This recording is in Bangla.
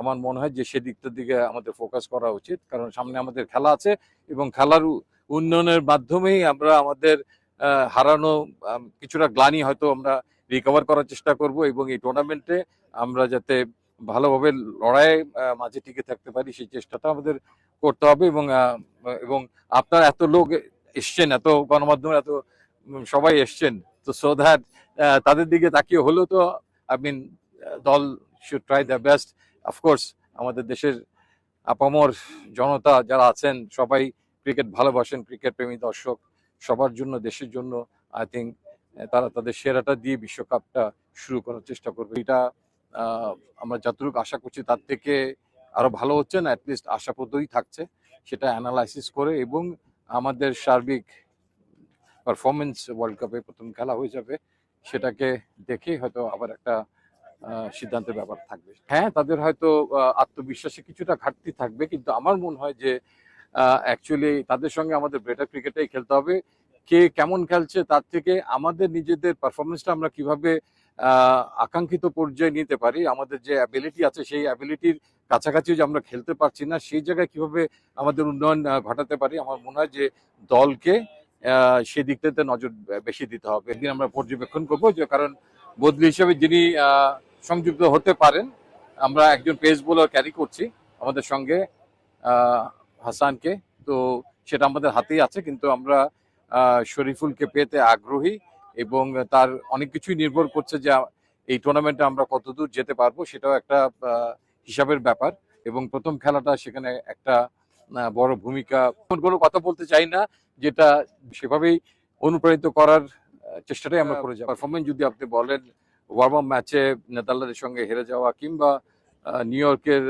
আমার মনে হয় যে সেদিকটার দিকে আমাদের ফোকাস করা উচিত। কারণ সামনে আমাদের খেলা আছে এবং খেলার উন্নয়নের মাধ্যমেই আমরা আমাদের হারানো কিছুটা গ্লানি হয়তো আমরা রিকভার করার চেষ্টা করব এবং এই টুর্নামেন্টে আমরা যাতে ভালোভাবে লড়াই মাঝে টিকে থাকতে পারি, সেই চেষ্টাটা আমাদের করতে হবে এবং এবং আপনার এত লোক এসছেন, এত গণমাধ্যমে, এত সবাই এসছেন, তো সো দ্যাট তাদের দিকে তাকিয়ে হলেও তো আই মিন দল should try the best of course আমাদের দেশের আপামর জনতা যারা আছেন, সবাই ক্রিকেট ভালোবাসেন ক্রিকেট প্রেমী দর্শক, সবার জন্য, দেশের জন্য আই থিঙ্ক তারা তাদের সেরাটা দিয়ে বিশ্বকাপটা শুরু করার চেষ্টা করবে। এটা আমরা যতটুকু আশা করছি তার থেকে আরও ভালো হচ্ছে না অ্যাটলিস্ট আশাপ্রদই থাকছে। সেটা অ্যানালাইসিস করে এবং আমাদের সার্বিক পারফরমেন্স ওয়ার্ল্ড কাপে প্রথম খেলা হয়ে যাবে, সেটাকে দেখে হয়তো আবার একটা সিদ্ধান্তের ব্যাপার থাকবে। হ্যাঁ তাদের হয়তো আত্মবিশ্বাসে কিছুটা ঘাটতি থাকবে কিন্তু আমার মনে হয় যে অ্যাকচুয়ালি তাদের সঙ্গে আমাদের বেটার ক্রিকেটাই খেলতে হবে। কে কেমন খেলছে তার থেকে আমাদের নিজেদের পারফরমেন্সটা আমরা কীভাবে আকাঙ্ক্ষিত পর্যায়ে নিতে পারি আমাদের যে অ্যাবিলিটি আছে সেই অ্যাবিলিটির কাছাকাছি যে আমরা খেলতে পারছি না সেই জায়গায় কীভাবে আমাদের উন্নয়ন ঘটাতে পারি আমার মনে হয় যে দলকে আহ, সেই দিকটাতে নজর বেশি দিতে হবে। একদিন আমরা পর্যবেক্ষণ করব যে কারণ বদলি হিসেবে যিনি সংযুক্ত হতে পারেন। আমরা একজন পেস বোলার ক্যারি করছি আমাদের সঙ্গে হাসানকে। তো সেটা আমাদের হাতেই আছে কিন্তু আমরা শরীফুলকে পেতে আগ্রহী এবং তার অনেক কিছুই নির্ভর করছে যে এই টুর্নামেন্টে আমরা কতদূর যেতে পারব সেটাও একটা হিসাবের ব্যাপার। এবং প্রথম খেলাটা সেখানে একটা বড় ভূমিকা। কোনো কথা বলতে চাই না যেটা সেভাবেই অনুপ্রাণিত করার চেষ্টাটাই আমরা করে যাব। পারফরমেন্স যদি আপনি বলেন ওয়ার্ম ম্যাচে নেদারল্যান্ডের সঙ্গে হেরে যাওয়া কিংবা নিউ ইয়র্কের